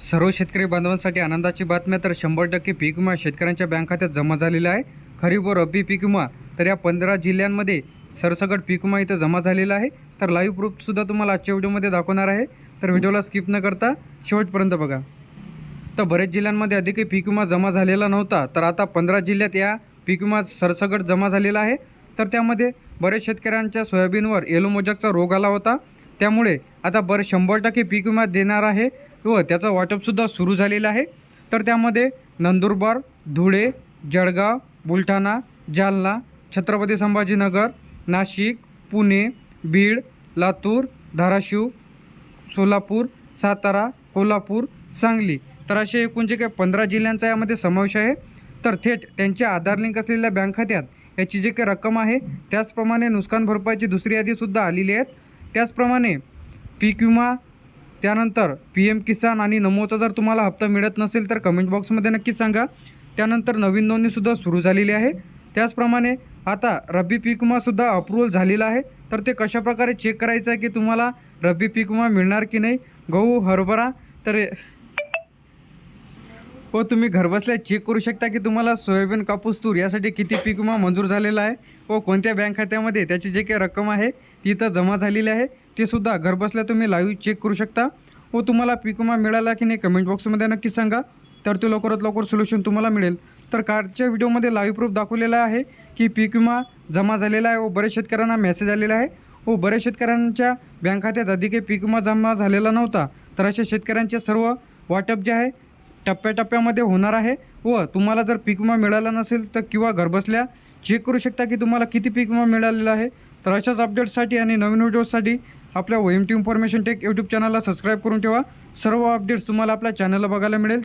सर्व शेतकरी बांधवांसाठी आनंदाची बातमी तर शंभर टक्के पीक विमा शेतकऱ्यांच्या बँक खात्यात जमा झालेला आहे. खरीप व रब्बी पीक विमा तर या पंधरा जिल्ह्यांमध्ये सरसगट पीक विमा इथं जमा झालेला आहे. तर लाईव्ह प्रूफसुद्धा तुम्हाला आजच्या व्हिडिओमध्ये दाखवणार आहे. तर व्हिडिओला स्किप न करता शेवटपर्यंत बघा. तर बरेच जिल्ह्यांमध्ये अधिकही पीक विमा जमा झालेला नव्हता. तर आता पंधरा जिल्ह्यात या पीक विमा सरसगट जमा झालेला आहे. तर त्यामध्ये बरेच शेतकऱ्यांच्या सोयाबीनवर येलो मोजकचा रोग आला होता. त्यामुळे आता बरं शंभर टक्के पीक विमा देणार आहे. हो, व त्याचं वाटपसुद्धा सुरू झालेला आहे. तर त्यामध्ये नंदुरबार धुळे जळगाव बुलढाणा जालना छत्रपती संभाजीनगर नाशिक पुणे बीड लातूर धाराशिव सोलापूर सातारा कोल्हापूर सांगली. तर असे एकूण जे काही पंधरा जिल्ह्यांचा यामध्ये समावेश आहे. तर थेट त्यांच्या आधार लिंक असलेल्या बँक खात्यात याची जी काही रक्कम आहे त्याचप्रमाणे नुकसान भरपाईची दुसरी यादीसुद्धा आलेली आहेत त्याचप्रमाणे पीक विमा त्यानंतर पी एम किसान आणि नमोचा जर तुम्हाला हप्ता मिळत नसेल तर कमेंट बॉक्समध्ये नक्की सांगा. त्यानंतर नवीन नोंदणीसुद्धा सुरू झालेली आहे. त्याचप्रमाणे आता रब्बी पीक विमासुद्धा अप्रूव्हल झालेला आहे. तर ते कशाप्रकारे चेक करायचं आहे की तुम्हाला रब्बी पीक विमा मिळणार की नाही? गहू हरभरा तर हो तुम्ही घरबसल्या चेक करू शकता की तुम्हाला सोयाबीन कापूस तूर यासाठी किती पीक विमा मंजूर झालेला आहे. व कोणत्या बँक खात्यामध्ये त्याची जे काही रक्कम आहे ती इथं जमा झालेली आहे. ते सुद्धा घरबसल्या तुम्ही लाईव्ह चेक करू शकता. व तुम्हाला पीक विमा मिळाला की नाही कमेंट बॉक्समध्ये नक्की सांगा. तर ते लवकरात लवकर सोल्युशन तुम्हाला मिळेल. तर कालच्या व्हिडिओमध्ये लाईव्ह प्रूफ दाखवलेला आहे की पीक विमा जमा झालेला आहे. हो, व बरेच शेतकऱ्यांना मेसेज आलेला आहे. व बऱ्याच शेतकऱ्यांच्या बँक खात्यात अधिक पीक विमा जमा झालेला नव्हता. तर अशा शेतकऱ्यांचे सर्व वाटप जे आहे टप्प्याटप्प्यामध्ये होणार आहे व तुम्हाला जर पीक विमा मिळाला नसेल तर किंवा घरबसल्या चेक करू शकता की तुम्हाला किती पीक विमा मिळालेला आहे तर अशाच अपडेट्ससाठी आणि नवीन व्हिडिओसाठी आपल्या O M T information tech YouTube चॅनलला सबस्क्राईब करून ठेवा. सर्व अपडेट्स तुम्हाला आपल्या चॅनलला बघायला मिळेल.